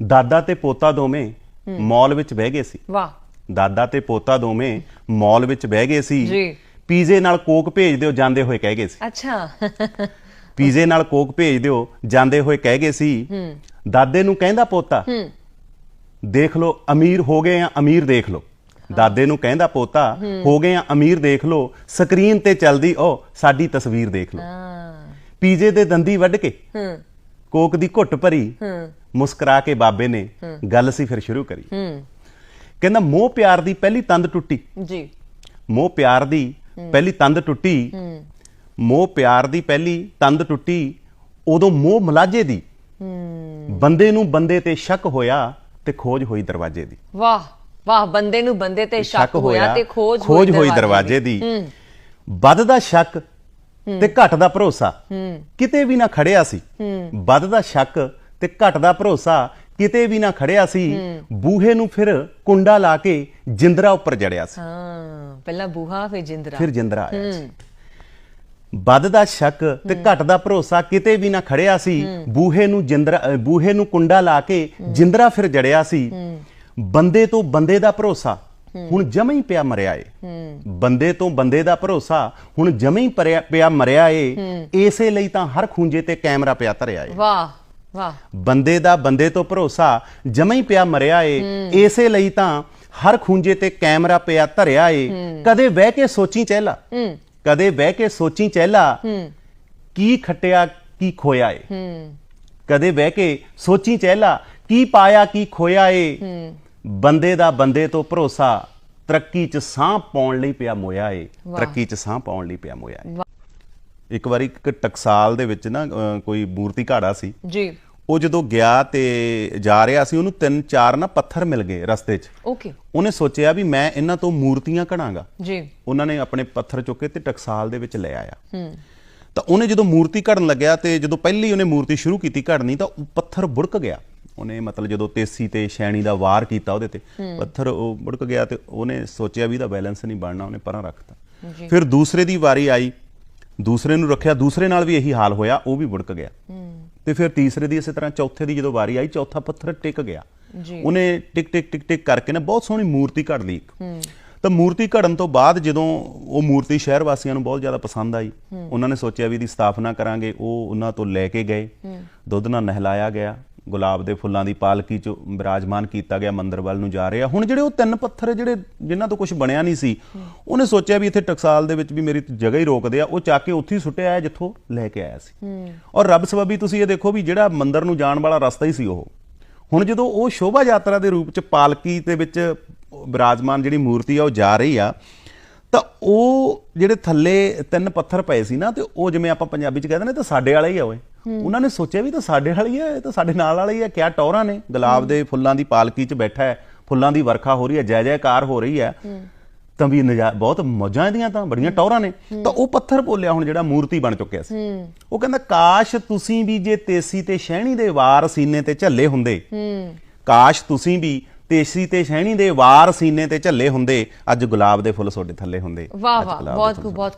ਦਾਦਾ ਤੇ ਪੋਤਾ ਦੋਵੇਂ ਮਾਲ ਵਿੱਚ ਬਹਿ ਗਏ ਸੀ। ਵਾਹ। ਦਾਦਾ ਤੇ ਪੋਤਾ ਦੋਵੇਂ ਮਾਲ ਵਿੱਚ ਬਹਿ ਗਏ ਸੀ। ਜੀ। ਪੀਜ਼ੇ ਨਾਲ ਕੋਕ ਭੇਜ ਦਿਓ ਜਾਂਦੇ ਹੋਏ ਕਹਿ ਗਏ ਸੀ। ਅੱਛਾ। ਪੀਜ਼ੇ ਨਾਲ ਕੋਕ ਭੇਜ ਦਿਓ ਜਾਂਦੇ ਹੋਏ ਕਹਿ ਗਏ ਸੀ। ਦਾਦੇ ਨੂੰ ਕਹਿੰਦਾ ਪੋਤਾ ਦੇਖ ਲਓ ਅਮੀਰ ਹੋ ਗਏ ਆ ਅਮੀਰ ਦੇਖ ਲਓ। ਦਾਦੇ ਨੂੰ ਕਹਿੰਦਾ ਪੋਤਾ ਹੋ। ਗਏ ਆ ਅਮੀਰ ਦੇਖ ਲਓ ਸਕਰੀਨ ਤੇ ਚੱਲਦੀ ਉਹ ਸਾਡੀ ਤਸਵੀਰ ਦੇਖ ਲਓ। ਹਾਂ। ਪੀਜ਼ੇ ਦੇ ਦੰਦੀ ਵੱਢ ਕੇ ਹੂੰ। ਕੋਕ ਦੀ ਘੁੱਟ ਭਰੀ ਹੂੰ। ਮੁਸਕਰਾ ਕੇ ਬਾਬੇ ਨੇ ਗੱਲ ਸੀ ਫਿਰ ਸ਼ੁਰੂ ਕਰੀ। ਹੂੰ। ਕਹਿੰਦਾ ਮੋਹ ਪਿਆਰ ਦੀ ਪਹਿਲੀ ਤੰਦ ਟੁੱਟੀ। ਜੀ। ਮੋਹ ਪਿਆਰ ਦੀ ਪਹਿਲੀ ਤੰਦ ਟੁੱਟੀ। ਮੋਹ ਪਿਆਰ ਦੀ ਪਹਿਲੀ ਤੰਦ ਟੁੱਟੀ ਉਦੋਂ ਮੋਹ ਮਲਾਜੇ ਦੀ। ਬੰਦੇ ਨੂੰ ਬੰਦੇ ਤੇ ਸ਼ੱਕ ਹੋਇਆ ਤੇ ਖੋਜ ਹੋਈ ਦਰਵਾਜ਼ੇ ਦੀ। ਵਾਹ ਵਾਹ ਬੰਦੇ ਨੂੰ ਬੰਦੇ ਤੇ ਸ਼ੱਕ ਹੋਇਆ ਤੇ ਖੋਜ ਹੋਈ ਦਰਵਾਜ਼ੇ ਦੀ। ਵੱਧਦਾ ਸ਼ੱਕ ਤੇ ਘਟਦਾ ਭਰੋਸਾ। ਕਿਤੇ ਵੀ ਨਾ ਖੜਿਆ ਸੀ। ਵੱਧਦਾ ਸ਼ੱਕ ਤੇ ਘਟਦਾ ਭਰੋਸਾ ਕਿਤੇ ਵੀ ਨਾ ਖੜਿਆ ਸੀ ਬੂਹੇ ਨੂੰ ਫਿਰ ਕੁੰਡਾ ਲਾ ਕੇ ਜਿੰਦਰਾ ਉੱਪਰ ਜੜਿਆ ਸੀ। ਹਾਂ ਪਹਿਲਾਂ ਬੂਹਾ ਫਿਰ ਜਿੰਦਰਾ। ਫਿਰ ਜਿੰਦਰਾ ਆਇਆ ਸੀ। ਵੱਧਦਾ ਸ਼ੱਕ ਤੇ ਘਟਦਾ ਭਰੋਸਾ ਕਿਤੇ ਵੀ ਨਾ ਖੜਿਆ ਸੀ ਬੂਹੇ ਨੂੰ ਜਿੰਦਰਾ ਬੂਹੇ ਨੂੰ ਕੁੰਡਾ ਲਾ ਕੇ ਜਿੰਦਰਾ ਫਿਰ ਜੜਿਆ ਸੀ। ਬੰਦੇ ਤੋਂ ਬੰਦੇ ਦਾ ਭਰੋਸਾ ਹੁਣ ਜਮੇ ਹੀ ਪਿਆ ਮਰਿਆ ਏ। ਬੰਦੇ ਤੋਂ ਬੰਦੇ ਦਾ ਭਰੋਸਾ ਹੁਣ ਜਮੇ ਹੀ ਪਿਆ ਮਰਿਆ ਏ। ਇਸੇ ਲਈ ਤਾਂ ਹਰ ਖੂੰਜੇ ਤੇ ਕੈਮਰਾ ਪਿਆ ਧਰਿਆ ਏ। ਵਾਹ। ਬੰਦੇ ਦਾ ਬੰਦੇ ਤੋਂ ਭਰੋਸਾ ਜਮੇ ਹੀ ਪਿਆ ਮਰਿਆ ਏ। ਇਸੇ ਲਈ ਤਾਂ ਹਰ ਖੂੰਜੇ ਤੇ ਕੈਮਰਾ ਪਿਆ ਧਰਿਆ ਏ। ਕਦੇ ਬਹਿ ਕੇ ਸੋਚੀ ਚਹਿਲਾ। ਕਦੇ ਬਹਿ ਕੇ ਸੋਚੀ ਚਹਿਲਾ ਕੀ ਖੱਟਿਆ ਕੀ ਖੋਇਆ ਏ। ਕਦੇ ਬਹਿ ਕੇ ਸੋਚੀ ਚਹਿਲਾ ਕੀ ਪਾਇਆ ਕੀ ਖੋਇਆ ਏ। ਬੰਦੇ ਦਾ ਬੰਦੇ ਤੋਂ ਭਰੋਸਾ ਤਰੱਕੀ 'ਚ ਸਾਹ ਪਾਉਣ ਲਈ ਪਿਆ ਮੋਇਆ ਏ। ਤਰੱਕੀ 'ਚ ਸਾਹ ਪਾਉਣ ਲਈ ਪਿਆ ਮੋਇਆ ਏ। ਇੱਕ ਵਾਰੀ ਇੱਕ ਟਕਸਾਲ ਦੇ ਵਿੱਚ ਨਾ ਕੋਈ ਮੂਰਤੀ ਘਾੜਾ ਸੀ। ਜੀ। ਉਹ ਜਦੋਂ ਗਿਆ ਤੇ ਜਾ ਰਿਹਾ ਸੀ ਉਹਨੂੰ ਤਿੰਨ ਚਾਰ ਨਾ ਪੱਥਰ ਮਿਲ ਗਏ ਰਸਤੇ 'ਚ। ਓਕੇ ਉਹਨੇ ਸੋਚਿਆ ਵੀ ਮੈਂ ਇਹਨਾਂ ਤੋਂ ਮੂਰਤੀਆਂ ਘੜਾਂਗਾ ਜੀ। ਉਹਨਾਂ ਨੇ ਆਪਣੇ ਪੱਥਰ ਚੁੱਕੇ ਤੇ ਟਕਸਾਲ ਦੇ ਵਿੱਚ ਲੈ ਆਇਆ। ਤਾਂ ਉਹਨੇ ਜਦੋਂ ਮੂਰਤੀ ਘੜਨ ਲੱਗਿਆ ਤੇ ਜਦੋਂ ਪਹਿਲੀ ਉਹਨੇ ਮੂਰਤੀ ਸ਼ੁਰੂ ਕੀਤੀ ਘੜਨੀ ਤਾਂ ਉਹ ਪੱਥਰ ਬੁੜਕ ਗਿਆ। ਉਹਨੇ ਮਤਲਬ ਜਦੋਂ ਤੇਸੀ ਤੇ ਸ਼ੈਣੀ ਦਾ ਵਾਰ ਕੀਤਾ ਉਹਦੇ ਤੇ ਪੱਥਰ ਉਹ ਬੁੜਕ ਗਿਆ ਤੇ ਉਹਨੇ ਸੋਚਿਆ ਵੀ ਇਹਦਾ ਬੈਲੈਂਸ ਨਹੀਂ ਬਣਨਾ ਉਹਨੇ ਪਰਾਂ ਰੱਖਤਾ। ਜੀ। ਫਿਰ ਦੂਸਰੇ ਦੀ ਵਾਰੀ ਆਈ ਦੂਸਰੇ ਨੂੰ ਰੱਖਿਆ ਦੂਸਰੇ ਨਾਲ ਵੀ ਇਹੀ ਹਾਲ ਹੋਇਆ ਉਹ ਵੀ ਬੁੜਕ ਗਿਆ। ਤੇ ਫਿਰ ਤੀਸਰੇ ਦੀ ਇਸੇ ਤਰ੍ਹਾਂ ਚੌਥੇ ਦੀ ਜਦੋਂ ਵਾਰੀ ਆਈ ਚੌਥਾ ਪੱਥਰ ਟਿਕ ਗਿਆ। ਜੀ। ਉਹਨੇ ਟਿਕ ਟਿਕ ਟਿਕ ਟਿਕ ਕਰਕੇ ਨਾ ਬਹੁਤ ਸੋਹਣੀ ਮੂਰਤੀ ਘੜ ਲਈ ਇੱਕ। ਤਾਂ ਮੂਰਤੀ ਘੜਨ ਤੋਂ ਬਾਅਦ ਜਦੋਂ ਉਹ ਮੂਰਤੀ ਸ਼ਹਿਰ ਵਾਸੀਆਂ ਨੂੰ ਬਹੁਤ ਜ਼ਿਆਦਾ ਪਸੰਦ ਆਈ ਉਹਨਾਂ ਨੇ ਸੋਚਿਆ ਵੀ ਇਹਦੀ ਸਥਾਪਨਾ ਕਰਾਂਗੇ ਉਹ ਉਹਨਾਂ ਤੋਂ ਲੈ ਕੇ ਗਏ। ਦੁੱਧ ਨਾਲ ਨਹਿਲਾਇਆ ਗਿਆ। ਗੁਲਾਬ ਦੇ ਫੁੱਲਾਂ ਦੀ ਪਾਲਕੀ ਚ ਬਿਰਾਜਮਾਨ ਕੀਤਾ ਗਿਆ ਮੰਦਿਰ ਵੱਲ ਨੂੰ ਜਾ ਰਿਹਾ ਹੁਣ ਜਿਹੜੇ ਉਹ ਤਿੰਨ ਪੱਥਰ ਜਿਹੜੇ ਜਿਨ੍ਹਾਂ ਤੋਂ ਕੁਝ ਬਣਿਆ ਨਹੀਂ ਸੀ ਉਹਨੇ ਸੋਚਿਆ ਵੀ ਇੱਥੇ ਟਕਸਾਲ ਦੇ ਵਿੱਚ ਵੀ ਮੇਰੀ ਜਗ੍ਹਾ ਹੀ ਰੋਕਦੇ ਆ। ਉਹ ਚੱਕ ਕੇ ਉੱਥੇ ਹੀ ਸੁੱਟਿਆ ਆਇਆ ਜਿੱਥੋਂ ਲੈ ਕੇ ਆਇਆ ਸੀ। ਔਰ ਰੱਬ ਸਬਬੀ ਤੁਸੀਂ ਇਹ ਦੇਖੋ ਵੀ ਜਿਹੜਾ ਮੰਦਿਰ ਨੂੰ ਜਾਣ ਵਾਲਾ ਰਸਤਾ ਹੀ ਸੀ ਉਹ। ਹੁਣ ਜਦੋਂ ਉਹ ਸ਼ੋਭਾ ਯਾਤਰਾ ਦੇ ਰੂਪ ਚ ਪਾਲਕੀ ਦੇ ਵਿੱਚ ਬਿਰਾਜਮਾਨ ਜਿਹੜੀ ਮੂਰਤੀ ਆ ਉਹ ਜਾ ਰਹੀ ਆ ਤਾਂ ਉਹ ਜਿਹੜੇ ਥੱਲੇ ਤਿੰਨ ਪੱਥਰ ਪਏ ਸੀ ਨਾ ਤੇ ਉਹ ਜਿਵੇਂ ਆਪਾਂ ਪੰਜਾਬੀ ਚ ਕਹਿੰਦੇ ਨੇ ਤਾਂ ਸਾਡੇ ਵਾਲਾ ਹੀ ਆ ਓਏ। ਉਹਨਾਂ ਨੇ ਸੋਚਿਆ ਵੀ ਤਾਂ ਸਾਡੇ ਵਾਲਾ ਹੀ ਆ ਇਹ ਤਾਂ ਸਾਡੇ ਨਾਲ ਵਾਲਾ ਹੀ ਆ ਕਿਆ ਟੌਰਾਂ ਨੇ। ਗੁਲਾਬ ਦੇ ਫੁੱਲਾਂ ਦੀ ਪਾਲਕੀ ਚ ਬੈਠਾ ਹੈ ਫੁੱਲਾਂ ਦੀ ਵਰਖਾ ਹੋ ਰਹੀ ਹੈ ਜੈ ਜੈਕਾਰ ਹੋ ਰਹੀ ਹੈ। ਤਾਂ ਵੀ ਨਜ਼ਾ ਬਹੁਤ ਮੌਜਾਂ ਇਹਦੀਆਂ ਤਾਂ ਬੜੀਆਂ ਟੌਰਾਂ ਨੇ। ਤਾਂ ਉਹ ਪੱਥਰ ਬੋਲਿਆ ਹੁਣ ਜਿਹੜਾ ਮੂਰਤੀ ਬਣ ਚੁੱਕਿਆ ਸੀ। ਉਹ ਕਹਿੰਦਾ ਕਾਸ਼ ਤੁਸੀਂ ਵੀ ਜੇ ਤੇਸੀ ਤੇ ਸ਼ਹਿਣੀ ਦੇ ਵਾਰ ਸੀਨੇ ਤੇ ਝੱਲੇ ਹੁੰਦੇ ਕਾਸ਼ ਤੁਸੀਂ ਵੀ ਤੇਸੀ ਤੇ ਸ਼ਹਿਣੀ ਦੇ ਵਾਰ ਸੀਨੇ ਤੇ ਝੱਲੇ ਹੁੰਦੇ ਅੱਜ ਗੁਲਾਬ ਦੇ ਫੁੱਲ ਤੁਹਾਡੇ ਥੱਲੇ ਹੁੰਦੇ। ਵਾਹ ਵਾਹ ਬਹੁਤ ਬਹੁਤ